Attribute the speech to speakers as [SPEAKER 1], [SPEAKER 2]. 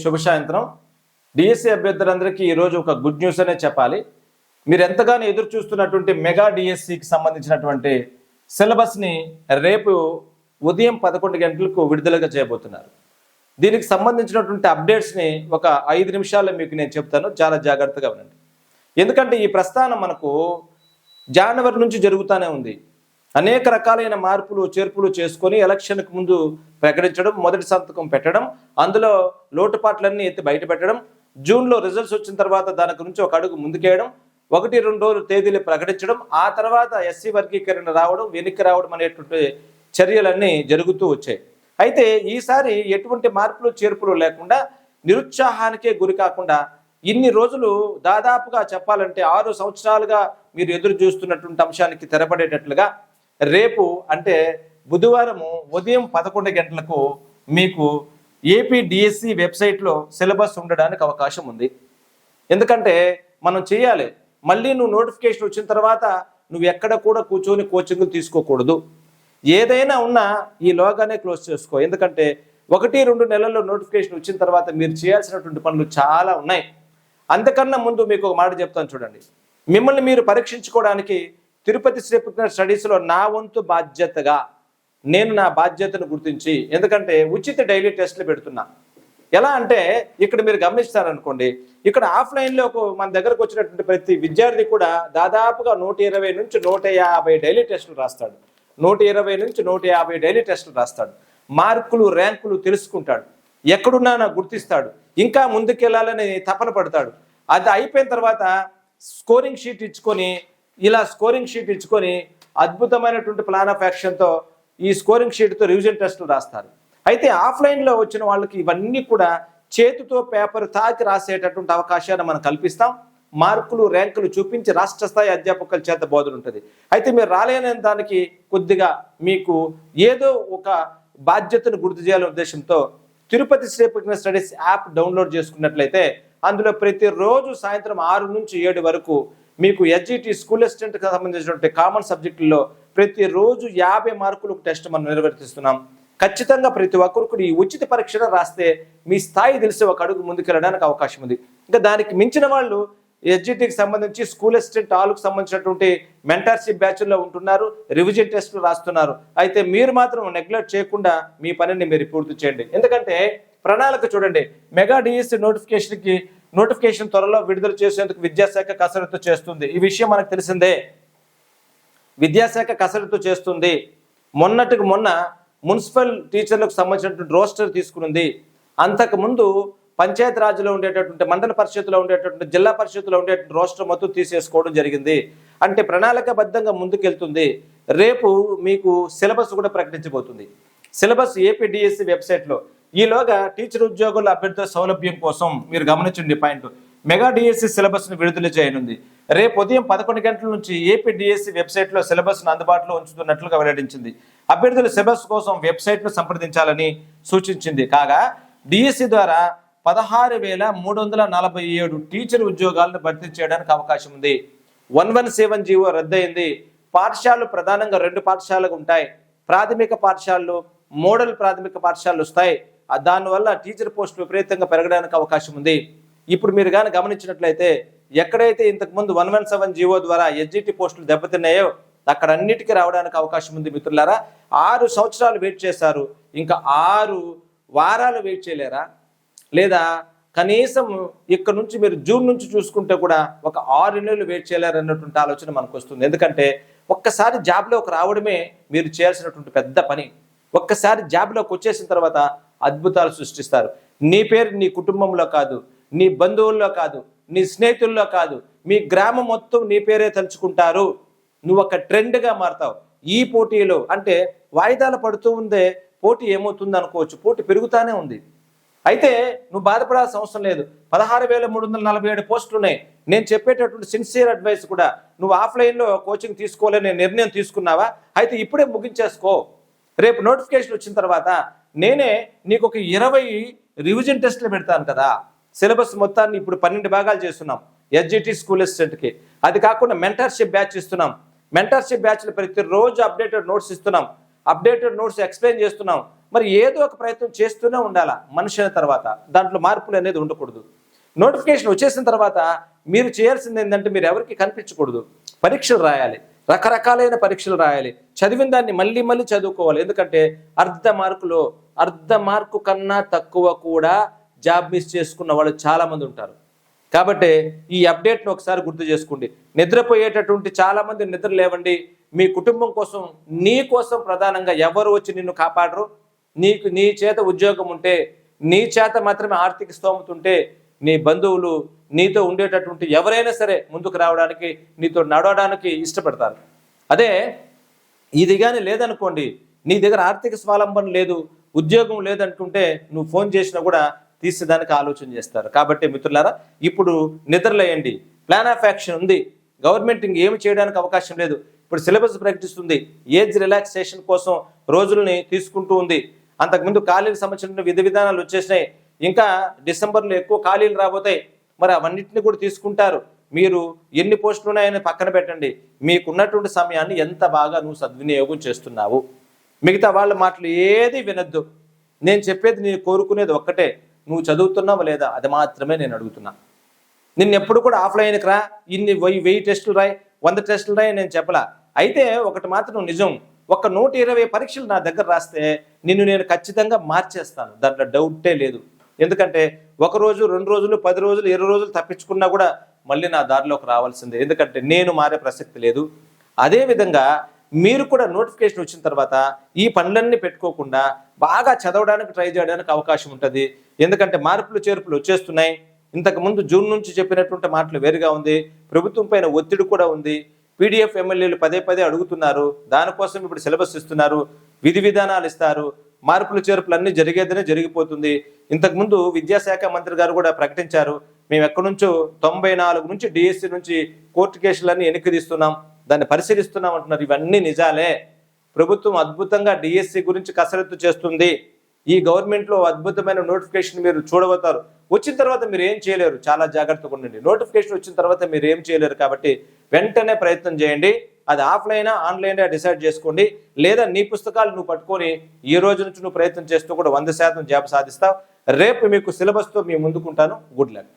[SPEAKER 1] శుభ సాయంత్రం. డిఎస్సి అభ్యర్థులందరికీ ఈరోజు ఒక గుడ్ న్యూస్ అనే చెప్పాలి. మీరు ఎంతగానో ఎదురు చూస్తున్నటువంటి మెగా డిఎస్సికి సంబంధించినటువంటి సిలబస్ని రేపు ఉదయం పదకొండు గంటలకు విడుదలగా చేయబోతున్నారు. దీనికి సంబంధించినటువంటి అప్డేట్స్ని ఒక ఐదు నిమిషాల్లో మీకు నేను చెప్తాను. చాలా జాగ్రత్తగా ఉండండి ఎందుకంటే ఈ ప్రస్థానం మనకు జనవరి నుంచి జరుగుతూనే ఉంది. అనేక రకాలైన మార్పులు చేర్పులు చేసుకొని ఎలక్షన్కు ముందు ప్రకటించడం మొదటి సంతకం పెట్టడం అందులో లోటుపాట్లన్నీ ఎత్తి బయట పెట్టడం జూన్లో రిజల్ట్స్ వచ్చిన తర్వాత దాని గురించి ఒక అడుగు ముందుకేయడం ఒకటి రెండు రోజులు తేదీలు ప్రకటించడం ఆ తర్వాత ఎస్సీ వర్గీకరణ రావడం వెనక్కి రావడం అనేటువంటి చర్యలన్నీ జరుగుతూ వచ్చాయి. అయితే ఈసారి ఎటువంటి మార్పులు చేర్పులు లేకుండా నిరుత్సాహానికే గురి కాకుండా ఇన్ని రోజులు దాదాపుగా చెప్పాలంటే ఆరు సంవత్సరాలుగా మీరు ఎదురు చూస్తున్నటువంటి అంశానికి తెరపడేటట్లుగా రేపు అంటే బుధవారము ఉదయం పదకొండు గంటలకు మీకు ఏపీ డిఎస్సి వెబ్సైట్లో సిలబస్ ఉండడానికి అవకాశం ఉంది. ఎందుకంటే మనం చేయాలి. మళ్ళీ నువ్వు నోటిఫికేషన్ వచ్చిన తర్వాత నువ్వు ఎక్కడ కూడా కూర్చొని కోచింగ్లు తీసుకోకూడదు. ఏదైనా ఉన్నా ఈ లోగానే క్లోజ్ చేసుకో. ఎందుకంటే ఒకటి రెండు నెలల్లో నోటిఫికేషన్ వచ్చిన తర్వాత మీరు చేయాల్సినటువంటి పనులు చాలా ఉన్నాయి. అంతకన్నా ముందు మీకు ఒక మాట చెప్తాను చూడండి. మిమ్మల్ని మీరు పరీక్షించుకోవడానికి తిరుపతి శ్రీకృష్ణ స్టడీస్లో నా వంతు బాధ్యతగా నేను నా బాధ్యతను గుర్తించి ఎందుకంటే ఉచిత డైలీ టెస్ట్లు పెడుతున్నా. ఎలా అంటే ఇక్కడ మీరు గమనిస్తారనుకోండి ఇక్కడ ఆఫ్లైన్లో ఒక మన దగ్గరకు వచ్చినటువంటి ప్రతి విద్యార్థి కూడా దాదాపుగా నూట ఇరవై నుంచి నూట యాభై డైలీ టెస్టులు రాస్తాడు. నూట ఇరవై నుంచి నూట యాభై డైలీ టెస్టులు రాస్తాడు. మార్కులు ర్యాంకులు తెలుసుకుంటాడు. ఎక్కడున్నా నాకు గుర్తిస్తాడు. ఇంకా ముందుకెళ్ళాలని తపన పడతాడు. అది అయిపోయిన తర్వాత స్కోరింగ్ షీట్ ఇచ్చుకొని ఇలా స్కోరింగ్ షీట్ ఇచ్చుకొని అద్భుతమైనటువంటి ప్లాన్ ఆఫ్ యాక్షన్తో ఈ స్కోరింగ్ షీట్తో రివిజన్ టెస్టులు రాస్తారు. అయితే ఆఫ్లైన్లో వచ్చిన వాళ్ళకి ఇవన్నీ కూడా చేతితో పేపర్ తాకి రాసేటటువంటి అవకాశాన్ని మనం కల్పిస్తాం. మార్కులు ర్యాంకులు చూపించి రాష్ట్ర స్థాయి అధ్యాపకుల చేత బోధన ఉంటుంది. అయితే మీరు రాలేని దానికి కొద్దిగా మీకు ఏదో ఒక బాధ్యతను గుర్తు చేయాలనే ఉద్దేశంతో Tirupati Srikrishna studies app download చేసుకున్నట్లయితే అందులో ప్రతిరోజు సాయంత్రం ఆరు నుంచి ఏడు వరకు మీకు ఎస్జిటి స్కూల్ అసిస్టెంట్కి సంబంధించినటువంటి కామన్ సబ్జెక్టుల్లో ప్రతిరోజు యాభై మార్కులకు టెస్ట్ మనం నిర్వర్తిస్తున్నాం. ఖచ్చితంగా ప్రతి ఒక్కరు కూడా ఈ ఉచిత పరీక్షను రాస్తే మీ స్థాయి తెలిసి ఒక అడుగు ముందుకెళ్ళడానికి అవకాశం ఉంది. ఇంకా దానికి మించిన వాళ్ళు ఎస్జిటికి సంబంధించి స్కూల్ అసిస్టెంట్ ఆల్కు సంబంధించినటువంటి మెంటర్షిప్ బ్యాచ్ల్లో ఉంటున్నారు రివిజన్ టెస్టులు రాస్తున్నారు. అయితే మీరు మాత్రం నెగ్లెక్ట్ చేయకుండా మీ పనిని మీరు పూర్తి చేయండి. ఎందుకంటే ప్రణాళిక చూడండి మెగా డిఎస్సి నోటిఫికేషన్కి నోటిఫికేషన్ త్వరలో విడుదల చేసేందుకు విద్యాశాఖ కసరత్తు చేస్తుంది. ఈ విషయం మనకు తెలిసిందే. విద్యాశాఖ కసరత్తు చేస్తుంది. మొన్నటికి మొన్న మున్సిపల్ టీచర్లకు సంబంధించినటువంటి రోస్టర్ తీసుకునింది. అంతకుముందు పంచాయతీ రాజ్లో ఉండేటటువంటి మండల పరిషత్తులో ఉండేటటువంటి జిల్లా పరిషత్తులో ఉండేటువంటి రోస్టర్ మొత్తం తీసేసుకోవడం జరిగింది. అంటే ప్రణాళికబద్ధంగా ముందుకెళ్తుంది. రేపు మీకు సిలబస్ కూడా ప్రకటించబోతుంది. సిలబస్ ఏపీడిఎస్సి వెబ్సైట్లో. ఈలోగా టీచర్ ఉద్యోగుల అభ్యర్థుల సౌలభ్యం కోసం మీరు గమనించండి పాయింట్. మెగా డిఎస్సి సిలబస్ను విడుదల చేయనుంది. రేపు ఉదయం పదకొండు గంటల నుంచి ఏపీ డిఎస్సి వెబ్సైట్లో సిలబస్ను అందుబాటులో ఉంచుతున్నట్లుగా వెల్లడించింది. అభ్యర్థుల సిలబస్ కోసం వెబ్సైట్ను సంప్రదించాలని సూచించింది. కాగా డిఎస్సి ద్వారా పదహారు వేల మూడు వందల నలభై ఏడు టీచర్ ఉద్యోగాలను భర్తీ చేయడానికి అవకాశం ఉంది. వన్ వన్ సెవెన్ జీవో రద్దయింది. పాఠశాలలు ప్రధానంగా రెండు పాఠశాలలు ఉంటాయి. ప్రాథమిక పాఠశాలలు మోడల్ ప్రాథమిక పాఠశాలలు వస్తాయి. దానివల్ల టీచర్ పోస్టులు విపరీతంగా పెరగడానికి అవకాశం ఉంది. ఇప్పుడు మీరు కానీ గమనించినట్లయితే ఎక్కడైతే ఇంతకుముందు వన్ వన్ సెవెన్ జీవో ద్వారా ఎస్జిటి పోస్టులు దెబ్బతిన్నాయో అక్కడ అన్నిటికీ రావడానికి అవకాశం ఉంది మిత్రులారా. ఆరు సంవత్సరాలు వెయిట్ చేశారు. ఇంకా ఆరు వారాలు వెయిట్ చేయలేరా? లేదా కనీసం ఇక్కడ నుంచి మీరు జూన్ నుంచి చూసుకుంటే కూడా ఒక ఆరు నెలలు వెయిట్ చేయలేరు అన్నటువంటి ఆలోచన మనకు వస్తుంది. ఎందుకంటే ఒక్కసారి జాబ్లోకి రావడమే మీరు చేయాల్సినటువంటి పెద్ద పని. ఒక్కసారి జాబ్లోకి వచ్చేసిన తర్వాత అద్భుతాలు సృష్టిస్తారు. నీ పేరు నీ కుటుంబంలో కాదు నీ బంధువుల్లో కాదు నీ స్నేహితుల్లో కాదు మీ గ్రామం మొత్తం నీ పేరే తలుచుకుంటారు. నువ్వు ఒక ట్రెండ్గా మారుతావు. ఈ పోటీలో అంటే వాయిదాలు పడుతూ ఉందే పోటీ ఏమవుతుంది అనుకోవచ్చు. పోటీ పెరుగుతానే ఉంది. అయితే నువ్వు బాధపడాల్సిన అవసరం లేదు. పదహారు వేల మూడు వందల నలభై ఏడు పోస్టులు ఉన్నాయి. నేను చెప్పేటటువంటి సిన్సియర్ అడ్వైస్ కూడా నువ్వు ఆఫ్లైన్లో కోచింగ్ తీసుకోవాలనే నిర్ణయం తీసుకున్నావా? అయితే ఇప్పుడే ముగించేసుకో. రేపు నోటిఫికేషన్ వచ్చిన తర్వాత నేనే నీకు ఒక ఇరవై రివిజన్ టెస్ట్లు పెడతాను కదా. సిలబస్ మొత్తాన్ని ఇప్పుడు పన్నెండు భాగాలు చేస్తున్నాం. ఎస్జిటి స్కూల్ అసిస్టెంట్కి అది కాకుండా మెంటర్షిప్ బ్యాచ్ ఇస్తున్నాం. మెంటర్షిప్ బ్యాచ్లు ప్రతిరోజు అప్డేటెడ్ నోట్స్ ఇస్తున్నాం. అప్డేటెడ్ నోట్స్ ఎక్స్ప్లెయిన్ చేస్తున్నాం. మరి ఏదో ఒక ప్రయత్నం చేస్తూనే ఉండాలా మనిషి తర్వాత. దాంట్లో మార్పులు అనేది ఉండకూడదు. నోటిఫికేషన్ వచ్చేసిన తర్వాత మీరు చేయాల్సింది ఏంటంటే మీరు ఎవరికి కనిపించకూడదు. పరీక్షలు రాయాలి. రకరకాలైన పరీక్షలు రాయాలి. చదివిన దాన్ని మళ్ళీ మళ్ళీ చదువుకోవాలి. ఎందుకంటే అర్ధ మార్కులు అర్ధ మార్కు కన్నా తక్కువ కూడా జాబ్ మిస్ చేసుకున్న వాళ్ళు చాలామంది ఉంటారు. కాబట్టి ఈ అప్డేట్ను ఒకసారి గుర్తు చేసుకోండి. నిద్రపోయేటటువంటి చాలామంది నిద్ర లేవండి. మీ కుటుంబం కోసం నీ కోసం ప్రధానంగా ఎవరు వచ్చి నిన్ను కాపాడరు? నీకు నీ చేత ఉద్యోగం ఉంటే నీ చేత మాత్రమే ఆర్థిక స్తోమత ఉంటే నీ బంధువులు నీతో ఉండేటటువంటి ఎవరైనా సరే ముందుకు రావడానికి నీతో నడవడానికి ఇష్టపడతారు. అదే ఇది కానీ లేదనుకోండి నీ దగ్గర ఆర్థిక స్వాలంబన లేదు ఉద్యోగం లేదంటుంటే నువ్వు ఫోన్ చేసినా కూడా తీసేదానికి ఆలోచన చేస్తారు. కాబట్టి మిత్రులారా ఇప్పుడు నిద్రలేయండి. ప్లాన్ ఆఫ్ యాక్షన్ ఉంది. గవర్నమెంట్ ఇంకేమి చేయడానికి అవకాశం లేదు. ఇప్పుడు సిలబస్ ప్రకటిస్తుంది. ఏజ్ రిలాక్సేషన్ కోసం రోజుల్ని తీసుకుంటూ ఉంది. అంతకుముందు ఖాళీలకు సంబంధించిన విధి విధానాలు వచ్చేసినాయి. ఇంకా డిసెంబర్లో ఎక్కువ ఖాళీలు రాబోతాయి. మరి అవన్నిటిని కూడా తీసుకుంటారు. మీరు ఎన్ని పోస్టులు ఉన్నాయని పక్కన పెట్టండి. మీకున్నటువంటి సమయాన్ని ఎంత బాగా నువ్వు సద్వినియోగం చేస్తున్నావు? మిగతా వాళ్ళ మాటలు ఏది వినొద్దు. నేను చెప్పేది నేను కోరుకునేది ఒక్కటే. నువ్వు చదువుతున్నావా లేదా? అది మాత్రమే నేను అడుగుతున్నా. నిన్ను ఎప్పుడు కూడా ఆఫ్లైన్కి రా. ఇన్ని వెయ్యి వెయ్యి టెస్టులు రాయి. వంద టెస్టులు రాయి నేను చెప్పలా. అయితే ఒకటి మాత్రం నిజం. ఒక నూట ఇరవై పరీక్షలు నా దగ్గర రాస్తే నిన్ను నేను ఖచ్చితంగా మార్చేస్తాను. దాంట్లో డౌటే లేదు. ఎందుకంటే ఒక రోజు రెండు రోజులు పది రోజులు ఇరవై రోజులు తప్పించుకున్నా కూడా మళ్ళీ నా దారిలోకి రావాల్సిందే. ఎందుకంటే నేను మారే ప్రసక్తి లేదు. అదేవిధంగా మీరు కూడా నోటిఫికేషన్ వచ్చిన తర్వాత ఈ పనులన్నీ పెట్టుకోకుండా బాగా చదవడానికి ట్రై చేయడానికి అవకాశం ఉంటుంది. ఎందుకంటే మార్పులు చేర్పులు వచ్చేస్తున్నాయి. ఇంతకు ముందు జూన్ నుంచి చెప్పినటువంటి మాటలు వేరుగా ఉంది. ప్రభుత్వం పైన ఒత్తిడి కూడా ఉంది. పీడిఎఫ్ ఎమ్మెల్యేలు పదే పదే అడుగుతున్నారు. దానికోసం ఇప్పుడు సిలబస్ ఇస్తున్నారు. విధి విధానాలు ఇస్తారు. మార్పులు చేర్పులు అన్నీ జరిగేదనే జరిగిపోతుంది. ఇంతకుముందు విద్యాశాఖ మంత్రి గారు కూడా ప్రకటించారు. మేము ఎక్కడి నుంచో తొంభై నాలుగు నుంచి డిఎస్సి నుంచి కోర్టు కేసులన్నీ వెనక్కి తీస్తున్నాం. దాన్ని పరిశీలిస్తున్నాం అంటున్నారు. ఇవన్నీ నిజాలే. ప్రభుత్వం అద్భుతంగా డిఎస్సి గురించి కసరత్తు చేస్తుంది. ఈ గవర్నమెంట్లో అద్భుతమైన నోటిఫికేషన్ మీరు చూడబోతారు వచ్చిన తర్వాత మీరు ఏం చేయలేరు. చాలా జాగ్రత్తగా ఉండండి. నోటిఫికేషన్ వచ్చిన తర్వాత మీరు ఏం చేయలేరు కాబట్టి వెంటనే ప్రయత్నం చేయండి. అది ఆఫ్లైనా ఆన్లైనా డిసైడ్ చేసుకోండి. లేదా నీ పుస్తకాలు నువ్వు పట్టుకొని ఈ రోజు నుంచి నువ్వు ప్రయత్నం చేస్తూ కూడా వంద శాతం జాబ్ సాధిస్తావు. రేపు మీకు సిలబస్తో మీ ముందుకుంటాను. Good luck.